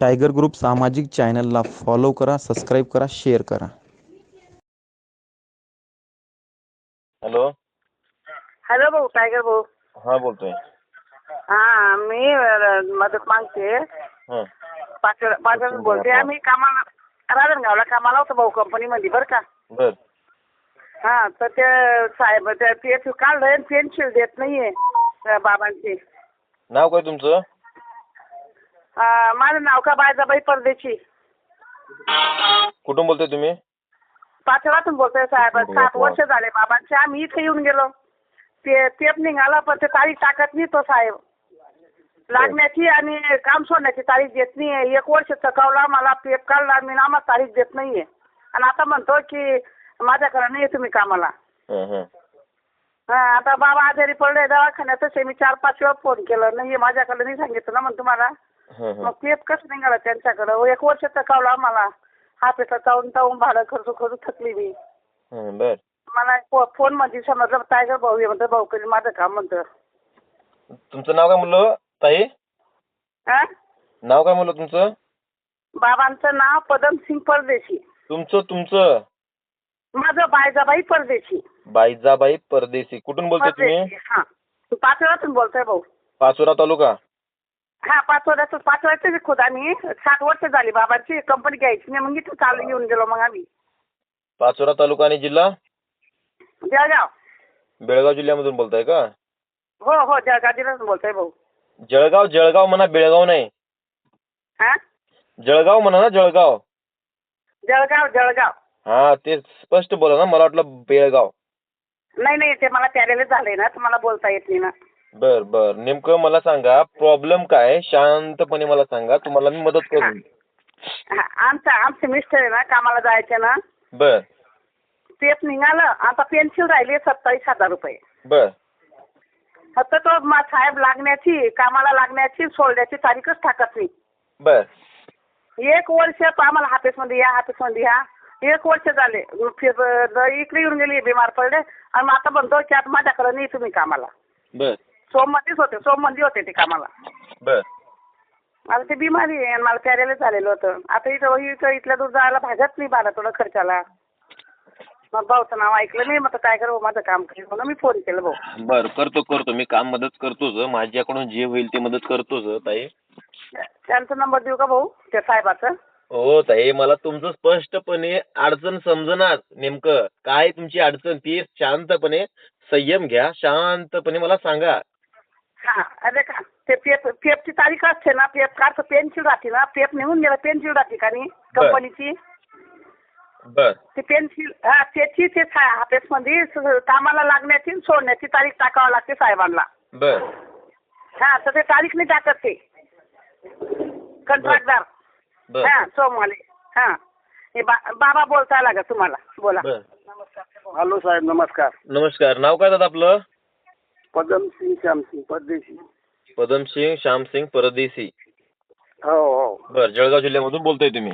Tiger group सामाजिक चॅनलला follow करा सबस्क्राईब करा शेअर करा. हॅलो हॅलो भाऊ टायगर भाऊ. हा बोलतोय. हा मी अ, मदत मागते. हा. पाचड पाचड बोलते. आम्ही कामाला राजनगावला कामाला होतो भाऊ कंपनीमध्ये बरं का? बर. हा तर ते साहेब ते पी काढलंय पेन्शिल देत नाहीये त्या बाबांची. नाव काय तुमचं? माझं नाव का बायजाबाई परदेशी? कुठून बोलताय तुम्ही? पाचोळ्यातून बोलतोय साहेब. सात वर्ष झाले बाबांचे. आम्ही इथे येऊन गेलो. ते टेप निघाला पण ते तारीख टाकत नाही तो साहेब. लागण्याची आणि काम सोडण्याची तारीख देत नाही एक वर्ष चकावला मला पेप काढला मी नामा तारीख देत नाहीये. आणि आता म्हणतो की माझ्याकडे नाही तुम्ही कामाला. हं, आता बाबा आजारी पडले दवाखान्यात तसे मी चार पाच वेळा फोन केला. नाही माझ्याकडे नाही सांगितलं ना मग तुम्हाला. मग पेप कसं निघाला त्यांच्याकडं? एक वर्ष चकावला मला हा पेटा चावून चावून भाडं खर्च खर्च थकली मी. बर. मला फोनमध्ये समजलं टायगर भाऊ आहे म्हणतो भाऊ कधी माझं काम म्हणतं. तुमचं नाव काय म्हणलं ताई? हा नाव काय म्हणलं तुमचं? बाबांचं नाव पदमसिंग परदेशी. तुमचं तुमचं? माझं बायजाबाई परदेशी. बाईजाबाई परदेशी. कुठून बोलताय तुम्ही? परदेशी हा. पाचोळ्यातून बोलतोय भाऊ. पाचोरा तालुका? हा पाचोळ्याचं पाचोळ्याचे खुद आम्ही. सात वर्ष झाली बाबांची. कंपनी घ्यायची नाही मग इथं चालू येऊन गेलो मग आम्ही. पाचोरा तालुका आणि जिल्हा? जळगाव. बेळगाव जिल्ह्यामधून बोलताय का? हो हो जळगाव जिल्ह्यात बोलतोय भाऊ. जळगाव जळगाव म्हणा बेळगाव नाही. हा? जळगाव म्हणा ना जळगाव. जळगाव जळगाव. हा ते स्पष्ट बोला ना मला वाटलं बेळगाव. नाही नाही ते मला प्यारेले झाले ना तुम्हाला बोलता येत नाही ना. बर बर. नेमकं मला सांगा प्रॉब्लेम काय? शांतपणे मला सांगा. तुम्हाला मी मदत करू. हा, आमचं आमचे मिस्टर आहे ना कामाला जायचे ना. बर. पेप निघालं. आता पेन्सिल राहिली सत्तावीस हजार रुपये. बर. फक्त तो मा साहेब लागण्याची कामाला लागण्याची सोडण्याची तारीखच टाकत नाही. बर. एक वर्ष तो आम्हाला हाफिसमध्ये या हाफिसमध्ये या. एक वर्ष झाले. फिर इकडे येऊन गेली बिमार पडले. आणि मग आता म्हणतो की आता माझ्याकडे नाही तुम्ही कामाला. बर. सोममध्येच होते सोममध्ये होते ते कामाला. बर. मला ते बिमारी आहे आणि मला प्यारेला झालेलं होतं. आता इथं इथं इथल्या दूर जायला भागत नाही बाला थोडं खर्चाला. मग भाऊचं नाव ऐकलं नाही मग काय करू माझं काम करेल म्हणून मी फोन केलं भाऊ. बर करतो करतो. मी काम मदत करतोच माझ्याकडून जे होईल ते मदत करतोच ताई. त्यांचा नंबर देऊ का भाऊ? त्या साहेबाचं? हो ताई. मला तुमचं स्पष्टपणे अडचण समजणार नेमकं. काय तुमची अडचण ती शांतपणे संयम घ्या. शांतपणे मला सांगा. हा अरे का ते पेप पेपची तारीख असते ना पेप काढतो पेन्सिल राहते ना पेप निघून गेला पेन्सिल राहते का नाही कंपनीची? बर. ती पेन्सिल हा त्याची ते मध्ये कामाला लागण्याची आणि सोडण्याची तारीख टाकावं लागते साहेबांना. बर. हा तर ते तारीख नाही टाकत ते. कंत्राटदार. हा सोमवारी. हा. हे बा बाबा बोलता लागत तुम्हाला? बोला. हॅलो साहेब नमस्कार. नमस्कार. नाव काय दादा आपलं? पदमसिंग श्यामसिंग परदेशी. पदमसिंग श्यामसिंग परदेशी. हो हो. बर जळगाव जिल्ह्यामधून बोलताय तुम्ही?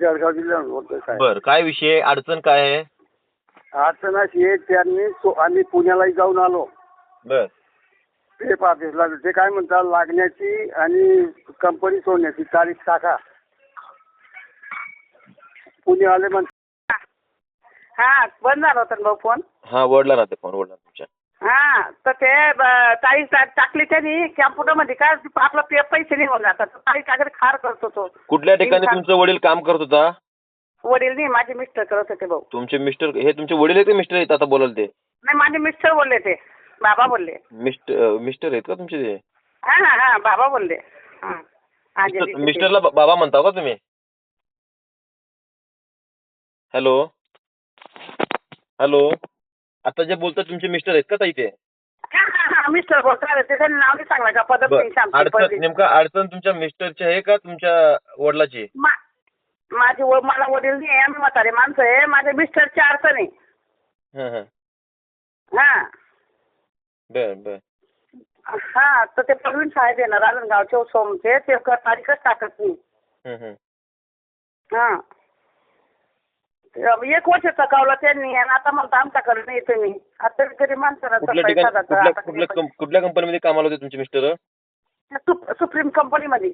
जळगाव जिल्ह्यात बोलतोय साहेब. बर काय विषय अडचण काय आहे? अडचण अशी आहे त्यांनी सो आम्ही पुण्यालाही जाऊन आलो. बर. पेप ऑफिसला ते काय म्हणतात लागण्याची आणि कंपनी सोडण्याची तारीख टाका. पुणेवाले म्हण हा बंद झाला होता ना भाऊ फोन? हा वडला ना ते फोन वडला तुमच्या. हा तर ते ब- तारीख टा- टाकली त्यांनी कॅम्प्युटरमध्ये काय आपलं पे पैसे निघून जातात तारीख टाकत खार करतो तो कुठल्या ठिकाणी तुमचं वडील काम करत होता? वडील नाही माझे मिस्टर करत होते भाऊ. तुमचे मिस्टर हे तुमचे वडील आहेत का मिस्टर आहेत? आता बोलाल ते. नाही माझे मिस्टर बोलले ते. बाबा बोलले. मिस्टर मिस्टर आहेत का तुमचे ते? हा हा हा बाबा बोलले. हा. मिस्टर-. मिस्टरला बा- बाबा म्हणता का तुम्ही? हॅलो? हॅलो? आता जे बोलतात तुमचे मिस्टर आहेत का ताई ते? हा हा हा मिस्टर बोलतात. नाव नाही सांगलं का? पदम बर. अडचण. नेमका अडचण तुमच्या मिस्टरची आहे का तुमच्या वडिलाची? माझे व- मला वडील नाही आहे, आम्ही म्हातारे माणसं आहे. माझ्या मिस्टरची अडचण आहे. हं, हं. हा. बर बर. हा तर ते प्रवीण साहेब येणार राजनगावचे सोमचे. ते क- तारीखच टाकत नाही. हं, हं. हा. एक वर्ष चकावलं त्यांनी आणि आता म्हणता आमच्याकडे नाही तुम्ही. आता तरी माणसाला कुठल्या ठिकाणी आता कुठल्या कंप- कुठल्या कंपनीमध्ये कामाला होते तुमचे मिस्टर सुप- सुप्रीम कंपनीमध्ये.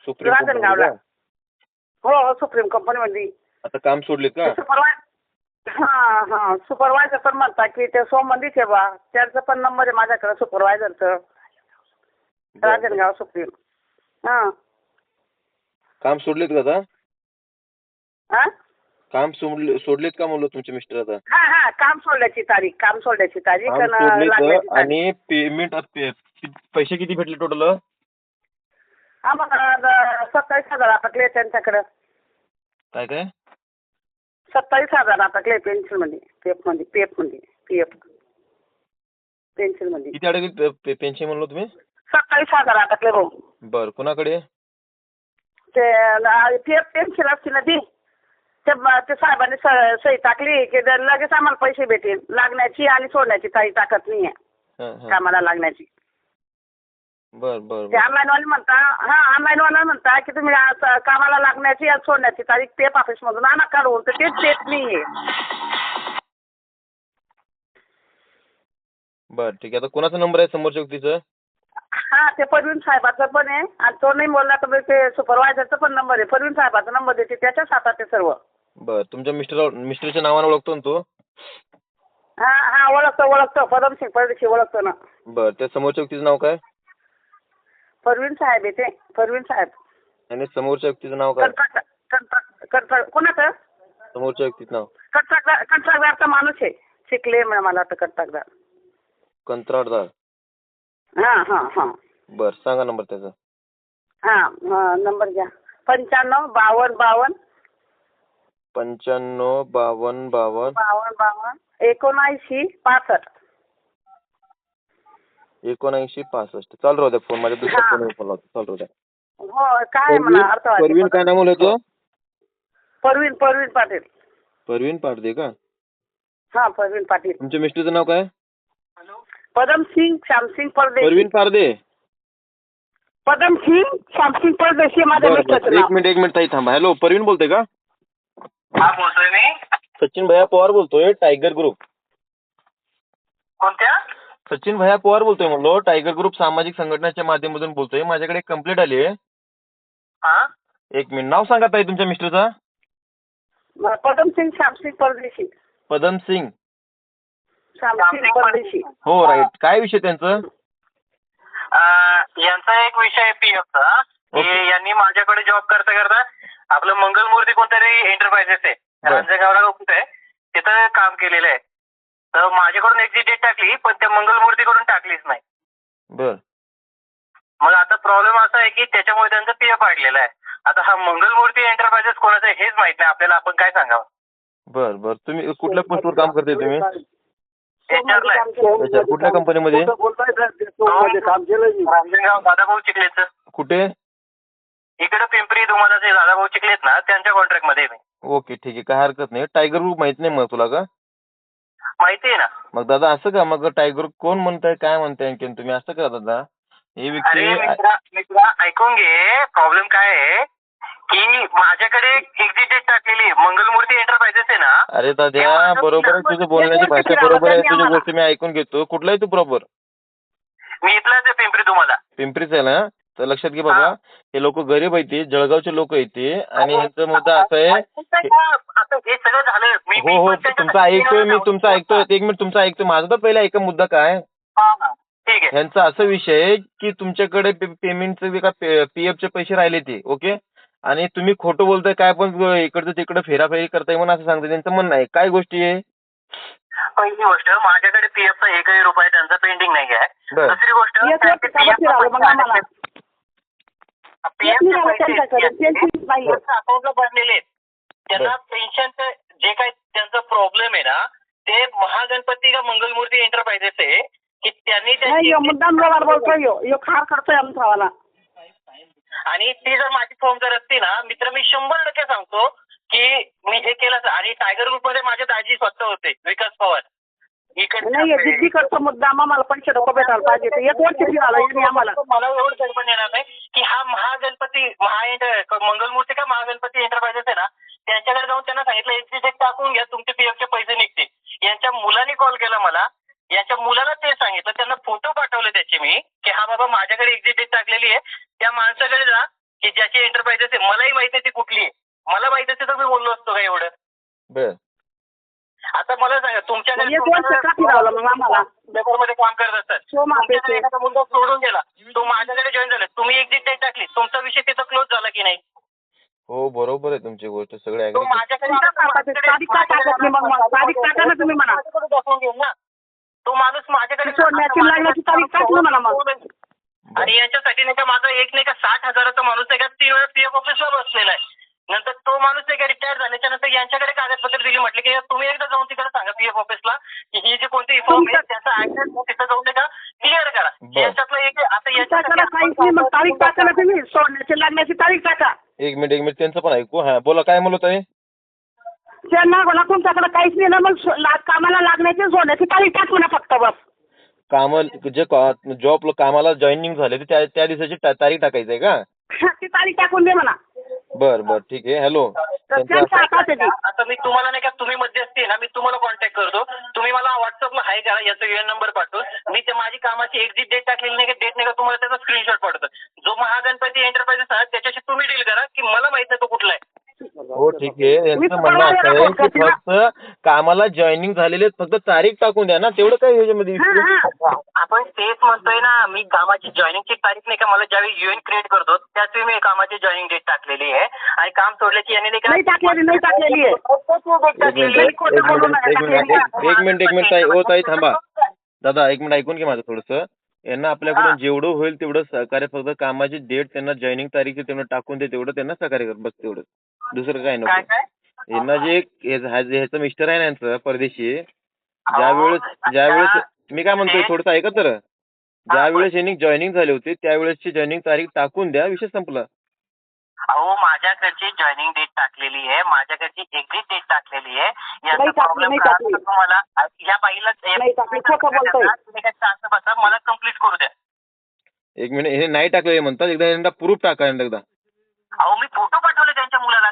सुप्रीम राजनगावला. कोर्टामध्ये का? हो हो सुप्रीम कंपनीमध्ये. आता काम सोडलेत का? सुपरवाय हा हा. सुपरवायझर पण म्हणता की ते आहे बा. त्यांचा पण नंबर आहे माझ्याकडे सुपरवायझरचं. बरं. राजनगाव सुप्रीम. हा. काम सोडलेत का आता? हा? काम सोडले सोडलेत का म्हणलं तुमचे मिस्टर आता? हा हा काम सोडण्याची तारीख काम सोडण्याची तारीख काम आणि सोडलेत तारीख. आणि पेमेंट पैसे किती भेटले टोटल आम्हाला सत्तावीस हजार अटकले त्यांच्याकडे. काय काय? सत्तावीस हजार अटकले पेन्शनमध्ये पेपमध्ये पेपमध्ये पी एफ पेन्शनमध्ये. किती अडकले पेन्शन म्हणलो तुम्ही? सत्तावीस हजार अटकले भाऊ बर कुणाकडे? ते पी एफ पेन्शन असते ना ती ते ते साहेबांनी स- सही टाकली की ते लगेच आम्हाला पैसे भेटेल. लागण्याची आणि सोडण्याची काही ताकद नाही आहे. कामाला लागण्याची. बर बर ते ऑनलाईन वाले म्हणता हा ऑनलाईन वाला म्हणता की तुम्ही आज कामाला लागण्याची आणि सोडण्याची तारीख पेप ऑफिस मधून आणा काढून तर तेच देत नाहीये. बर ठीक आहे. आता कोणाचा नंबर आहे समोरच्या व्यक्तीचं? हा ते परवीन साहेबाचा पण आहे. आणि तो नाही बोलला तर मग ते सुपरवायझरचा पण नंबर आहे. परवीन साहेबाचा नंबर देते त्याच्याच हातात आहे सर्व. बर तुमच्या मिस्टर मिस्टरच्या नावाने ओळखतो ना तो? हा हा ओळखतो ओळखतो. पदमसिंग परदेशी ओळखतो ना. बर त्या समोरच्या व्यक्तीचं नाव काय? परवीन साहेब आहे ते परवीन साहेब. आणि समोरच्या व्यक्तीचं नाव काय? कंत्राट कंत्राट कंत्राट कोणाचं? समोरच्या व्यक्तीचं नाव. कंत्राटदार कंत्राटदारचा माणूस आहे. शिकले म्हणे मला वाटतं कंत्राटदार. कंत्राटदार. हा हा हा. बर सांगा नंबर त्याचा. हा हा, नंबर घ्या. पंच्याण्णव बावन्न बावन्न पंच्याण्णव बावन्न बावन्न बावन्न बावन्न एकोणऐंशी पासष्ट. एकोणऐंशी पासष्ट. चालू राहू द्या फोन माझ्या दुसऱ्या हा. फोनवर फोन लावतो चालू राहू द्या. हो काय आहे मला अर्थ परवीन परवीन काय नाव होतो परवीन परवीन पाटील. परवीन पाटदे का? हा परवीन पाटील. तुमच्या मिस्टरचं नाव काय? पदमसिंग श्यामसिंग परदेशी. परवीन पारदे. पदमसिंग श्यामसिंग परदेशी माझ्या बरं, मिस्टरचं. एक नाव मिनिट एक मिनिट ताई थांबा. हॅलो परवीन बोलतोय का? हा बोलतोय मी. सचिन भैया पवार बोलतोय टायगर ग्रुप कोणत्या? सचिन भैया पवार बोलतोय म्हणलो टायगर ग्रुप सामाजिक संघटनेच्या माध्यमातून बोलतोय. माझ्याकडे कंप्लेंट आली आहे. हा? एक मिनिट नाव सांगा ताई तुमच्या मिस्टरचा. पदमसिंग श्यामसिंग परदेशी. पदम सिंग. श्यामसिंग परदेशी. हो राईट काय विषय त्यांचं? अं, यांचा एक विषय आहे पीएफचा ओके. की यांनी माझ्याकडे जॉब करता करता आपलं मंगलमूर्ती कोणतरी एंटरप्राइजेस आहे. रांजणगावला कुठे आहे? तिथं काम केलेलं आहे. तर माझ्याकडून एक्झिट डेट टाकली पण त्या मंगलमूर्तीकडून टाकलीच नाही. बर. मग आता प्रॉब्लेम असा आहे की त्याच्यामुळे त्यांचं पीएफ वाढलेलं आहे. आता हा मंगलमूर्ती एंटरप्राइजेस कोणाचं आहे हेच माहीत नाही. आपल्याला आपण काय सांगावं? बर बर. तुम्ही कुठल्या पोस्टवर काम करताय तुम्ही? कुठल्या कंपनीमध्ये मध्ये? काम केलं रांजणगाव दादाभाऊ चिखलेचं. कुठे? इकडे पिंपरी तुम्हाला जे दादाभाऊ चिखलेत ना त्यांच्या कॉन्ट्रॅक्टमध्ये आहे मी. ओके ठीक आहे. काय हरकत नाही. टायगर ग्रुप माहीत नाही मग तुला का? माहिती आहे ना. मग दादा असं का? मग टायगर कोण म्हणताय? काय म्हणताय आणखीन तुम्ही? असं करा दादा? हे अरे व्यक्ती मित्रा मित्रा ऐकून घे. प्रॉब्लेम काय आहे? की माझ्याकडे एक्झिट डेट टाकलेली आहे. मंगलमूर्ती एंटरप्राइजेस आहे ना. अरे माझं बरोबर आहे तुझं बोलण्याची भाषा. बरोबर आहे राहू द्या, तुझी आम्हाला. गोष्ट मी ऐकून घेतो. कुठला आहे तू प्रॉपर मी इथलाच आहे पिंपरी तुम्हाला. पिंपरीच आहे ना? तर लक्षात घे बाबा हा. लोक गरीब आहेत ते जळगावचे लोक आहेत ते आणि ह्यांचा मुद्दा असा आहे आता हे सगळं झालं. मी हो तुमचं ऐकतोय मी तुमचं ऐकतोय एक मिनिट तुमचं ऐकतोय. माझा तर पहिला ऐका मुद्दा काय? हा, हा. ठीक आहे. ह्यांचा असा विषय आहे की तुमच्याकडे पेमेंटचे का पीएफचे पैसे राहिले ते ओके आणि तुम्ही खोटं बोलताय काय पण इकडचं तिकडं फेराफेरी करताय म्हणून असं सांगताय त्यांचं म्हणणं आहे. काय गोष्टी आहे? पहिली गोष्ट माझ्याकडे पीएफचा एकही रुपये त्यांचा पेंडिंग नाही आहे. दुसरी गोष्ट अकाउंटला भरलेले आहेत. त्यांना पेन्शनचं जे काही त्यांचा प्रॉब्लेम आहे ना ते महागणपती का मंगलमूर्ती एंटरप्राइजेस आहे की त्यांनी मुद्दाम व्यवहार बोलतोय यो. यो खार करतोय आमचा वाला आणि ती जर माझी फॉर्म जर असती ना मित्र मी शंभर टक्के सांगतो की मी हे केलं. आणि टायगर ग्रुपमध्ये माझे दाजी स्वतः होते विकास पवार. नाही हे जिद्दी करतो मुद्दाम आम्हाला पैसे नको भेटायला पाहिजे. ते एक वर्ष झालं यांनी आम्हाला. मला एवढं कल्पना येणार नाही की हा महागणपती महा एंटर मंगलमूर्ती का महागणपती एंटरप्राइजेस आहे ना त्यांच्याकडे जाऊन त्यांना सांगितलं एक्झिट चेक टाकून घ्या तुमचे पीएफचे पैसे निघतील. यांच्या मुलाने कॉल केला मला याच्या मुलाला ते सांगितलं त्यांना फोटो पाठवले त्याचे मी की हा बाबा माझ्याकडे एक्झिट डेट टाकलेली आहे त्या माणसाकडे जा की ज्याची एंटरप्राइजेस आहे मलाही माहिती आहे ती कुठली आहे. मला माहिती असते तर मी बोललो असतो का एवढं. आता मला सांगा आम्हाला पेपरमध्ये काम करत असतात. तुमच्याकडे एखादा मुलगा सोडून गेला तो माझ्याकडे जॉईन झाला तुम्ही एक डेट टाकली तुमचा विषय तिथं क्लोज झाला की नाही हो बरोबर आहे तुमची गोष्ट सगळे तो ऍग्री माझ्याकडे तुमच्या काकाची तारीख का टाकत नाही मग मला? तारीख टाका ना तुम्ही म्हणा. माझ्याकडे दाखवून ना तो माणूस माझ्याकडे. आणि याच्यासाठी नाही का माझा एक नाही का साठ हजाराचा माणूस आहे का तीन वेळा पीएफ ऑफिसला बसलेला आहे नंतर तो माणूस नाही का रिटायर झाल्याच्यानंतर यांच्याकडे कागदपत्र दिली. म्हटलं की तुम्ही एकदा जाऊन तिकडे सांगा पीएफ ऑफिसला की ही जी कोणती फॉर्म आहे त्याचा ऍड्रेस तिथं जाऊन का क्लिअर करा. याच्यातलं एक आता तुमच्याकडे काहीच नाही. मग तारीख टाका ना तुम्ही. सोडण्याची लागण्याची तारीख टाका. एक मिनिट एक मिनिट. त्यांचं पण ऐकू. हा बोला. काय म्हणत आहे? त्यांना बोला तुमच्याकडे काहीच नाही. ना मग कामाला लागण्याची सोडण्याची तारीख टाक म्हणा फक्त बस. काम जे जॉब कामाला जॉईनिंग झाले ते त्या त्या दिवसाची तारीख टाकायची आहे का ती तारीख टाकून दे म्हणा. बर बर ठीक आहे. हॅलो. आता मी तुम्हाला नाही का तुम्ही मध्यस्थी आहे ना मी तुम्हाला कॉन्टॅक्ट करतो. तुम्ही मला व्हॉट्सअपला हाय करा याचा युएन नंबर पाठवून. मी ते माझी कामाची एक्झिट डेट टाकलेली नाही का डेट नाही का तुम्हाला त्याचा स्क्रीनशॉट पाठवतो. जो महागणपती एंटरप्राइजेस आहे त्याच्याशी तुम्ही डील करा की मला माहीत नाही तो कुठला आहे. हो ठीक आहे. मी यांचं तुम्हाला म्हणणं असं आहे की. फक्त कामाला जॉईनिंग झालेले फक्त तारीख टाकून द्या ना. तेवढं काय ह्याच्यामध्ये हा, हा. आपण तेच म्हणतोय ना मी कामाची जॉईनिंगची तारीख नाही का मला ज्यावेळी युएन क्रिएट करतो त्याच वेळी मी कामाची जॉईनिंग डेट टाकलेली आहे. आणि काम सोडल्याची यांनी नाही का नाही टाकलेली नाही टाकलेली आहे. एक मिनिट एक मिनिट. एक मिनिट एक- एक मिनिट एक मिनिट ताई. ओ ताई थांबा. दादा एक मिनिट ऐकून घे माझं थोडंसं. यांना आपल्याकडून जेवढं होईल तेवढं सहकार्य फक्त कामाची डेट त्यांना जॉईनिंग तारीख तेवढं टाकून दे तेवढं त्यांना सहकार्य कर बस तेवढं दुसरं काय नको. यांना जे ह्या- ह्याचं मिस्टर आहे ना यांचं परदेशी ज्या वेळेस ज्या वेळेस मी काय म्हणतोय थोडंसं ऐका तर. ज्या वेळेस यांनी जॉईनिंग झाले होते त्यावेळेसची जॉईनिंग तारीख टाकून द्या विषय संपला. अहो माझ्याकडची जॉईनिंग डेट टाकलेली आहे माझ्याकडची एक्झिट डेट टाकलेली आहे. याचा प्रॉब्लेम तुम्हाला? या बाईला. तुम्ही बसा मला कंप्लीट करू द्या. एक मिनिट हे नाही टाकलं म्हणतात एकदा यांना प्रूफ टाका एकदा. अहो मी फोटो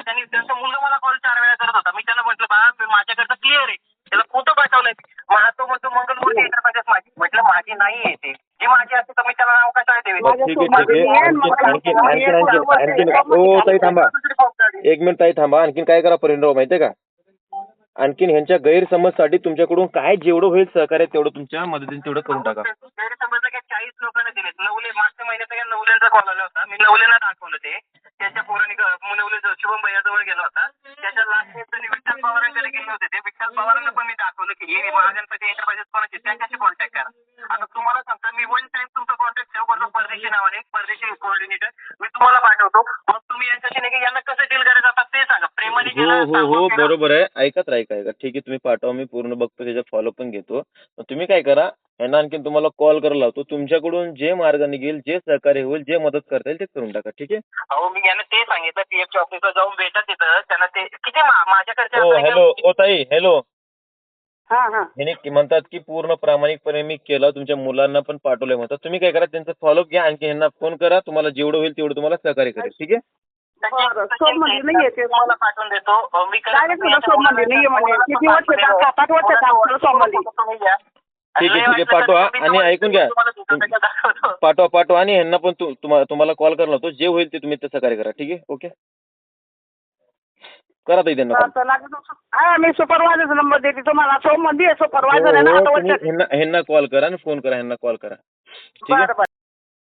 त्यांनी त्यांचा मुलगा मला कॉल चार वेळा करत होता. मी त्यांना म्हटलं बा मी माझ्याकडचं क्लिअर आहे. त्याला फोटो पाठवले मग तो म्हणतो मंगलमूर्ती एंटरप्राइजेस माझी म्हटलं माझी नाही आहे ती. जी माझी असते तर मी त्याला नाव कशाला देवे हो थांबा. एक मिनिट ताई थांबा. आणखीन काय करा परिणाम माहितीये का? आणखीन ह्यांच्या गैरसमजसाठी तुमच्याकडून काय जेवढं होईल सहकार्य तेवढं तुमच्या मदतीने तेवढं करून टाका गैरसमजलं काय चाळीस लोकांना दिलेत नवले मागच्या नवल्यांचा कॉल आला होता. मी नवलेला दाखवलं ते. त्याच्या पोरांनी नवले ज- शुभम भैयाजवळ गेला होता त्याच्या लास्ट विठ्ठल पवारांकडे गेले होते ते. विठ्ठल पवारांना पण मी दाखवलं की हे महागणपती एंटरप्राइजेस कोणाचे त्यांच्याशी कॉन्टॅक्ट करा. आता तुम्हाला सांगतो मी वन टाइम तुमचा कॉन्टॅक्ट सेव्ह करतो परदेशी नावाने. परदेशी कोऑर्डिनेटर मी तुम्हाला पाठवतो. मग तुम्ही यांच्याशी नाही का यांना कसं डील करायचं आता ते सांगा. प्रेमाने हो हो हो. बरोबर आहे. ऐकत राहा ऐका ठीक आहे तुम्ही पाठवा. मी पूर्ण बघतो त्याचा फॉलो पण घेतो. तुम्ही काय करा यांना आणखीन तुम्हाला कॉल करायला लावतो. तुमच्याकडून जे मार्ग निघेल जे सहकार्य होईल जे मदत करता येईल ते करून टाका. ठीक आहे? अहो मी यांना ते सांगितलं पीएफच्या ऑफिसला जाऊन भेटा तिथं. त्यांना ते किती मा- माझ्याकडचे हो नाही हॅलो ओ ताई हॅलो हा हा. ह्याने की- म्हणतात की पूर्ण प्रामाणिकपणे मी केलं. तुमच्या मुलांना पण पाठवलंय म्हणतात. तुम्ही काय करा त्यांचा फॉलोअप घ्या. आणखी ह्यांना फोन करा. तुम्हाला जेवढं होईल तेवढं तुम्हाला सहकार्य करेल. ठीक आहे? बरं, सोमवारी नाही येते. तुम्हाला पाठवून देतो. अ, मी करत Direct नाही. सोमवारी नाही आहे म्हणे. किती वर्ष झालं? झालं तुला सोमवारी. तुम्ही घ्या. ठीक आहे, ठीक आहे, पाठवा. आणि ऐकून घ्या. पाठवा पाठवा आणि ह्यांना पण तु- तुम्हा- तुम्हाला कॉल करणार होतो. जे होईल ते तुम्ही ते सहकार्य करा. ठीक आहे? ओके? करा ताई त्यांना call. लागत हा मी सुपरवायझर नंबर देते तुम्हाला. सोमवारी सुपरवायझर आहे ना हो, आता तुम्ही वर्षात ह्यांना ह्यांना कॉल करा आणि फोन करा ह्यांना कॉल करा. ठीक आहे? बरं बरं.